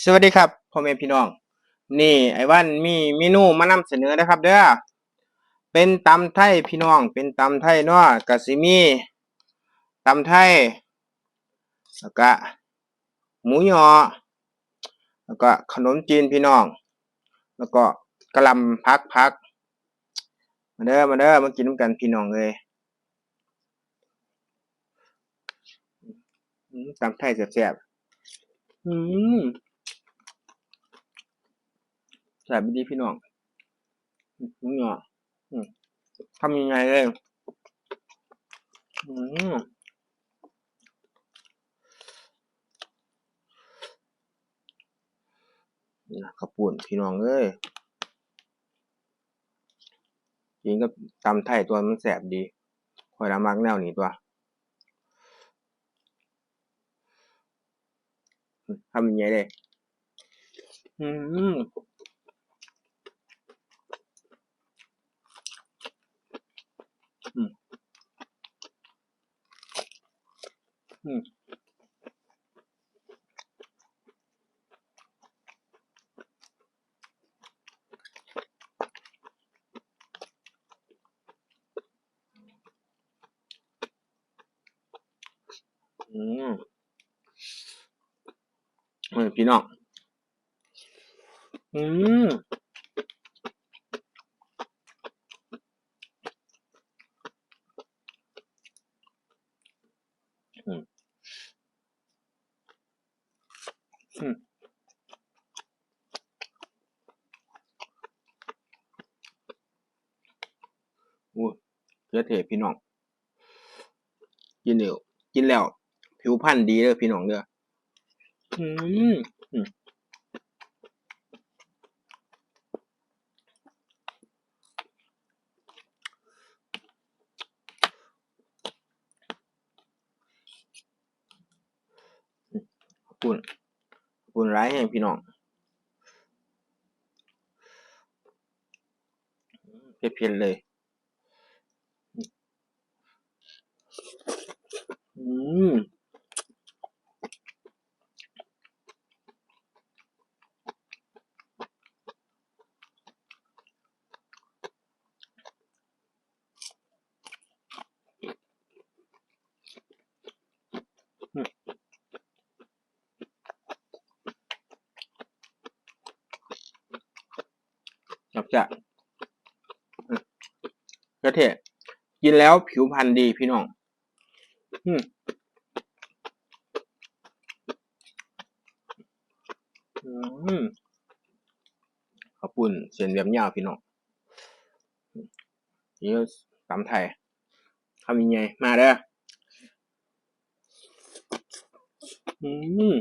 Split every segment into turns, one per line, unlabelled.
สวัสดีครับพ่อแม่พี่น้อง นี่ไอ้วันมีเมนูมานำเสนอนะครับ เด้อเป็นตำไทยพี่น้อง เป็นตำไทยเนาะกะสิมีตำไทยแล้วก็หมูยอแล้วก็ขนมจีนพี่น้อง แล้วก็กะหล่ำพักพักมาเด้อมาเด้อมากินน้ำกันพี่น้องเลยตำไทยแซ่บๆอืม แสบดีพี่น้องหมูหยอทำยังไงเลยอืมนี่นะข้าวปุ่นพี่น้องเอ้ยกินกับตำไทยตัวมันแสบดีคอยละมักแนวนี้ตัวทำยังไงเลยอืม อืมอืมเอ อพี่น้องอืมอืมอืมโอ้ยเกลือเทศพี่น้อง กินเดี๋ยวกินแล้ว ผิวพรรณดีเลยพี่น้องเด้ออืมอืม ปุ่นปุ่นร้ายแห่งพี่น้องเพียนเลยอืม จับจะกระเทศกินแล้วผิวพรรณดีพี่น้องอืมอืมข้าวปุ้นเส้นแบบยาวพี่น้องนี่ตำไทยทำยังไงมาเด้ออืม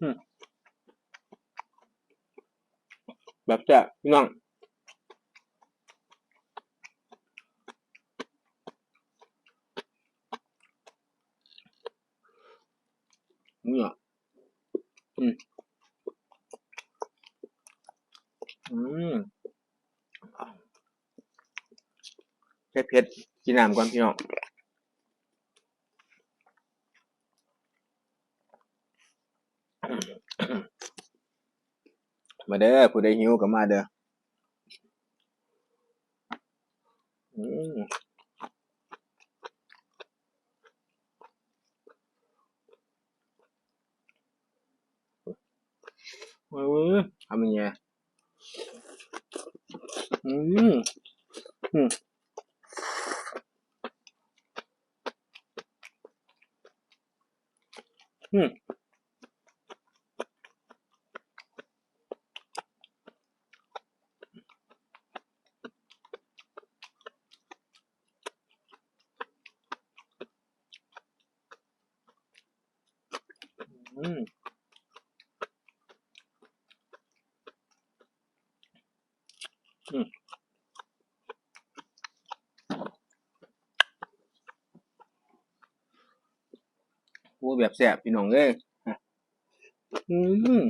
อืม แบบแซ่บพี่น้องนี่ยอืมอืมเผ็ดเผ็ดกินน้ำก่อนพี่น้องอืมาเด้อผู้ใดหิวก็มาเด้ออืมโอ้ยทำยังไงอืมอืมอืม อืมอืมโอ้แบบแสบพี่น้องเอ้ยอืม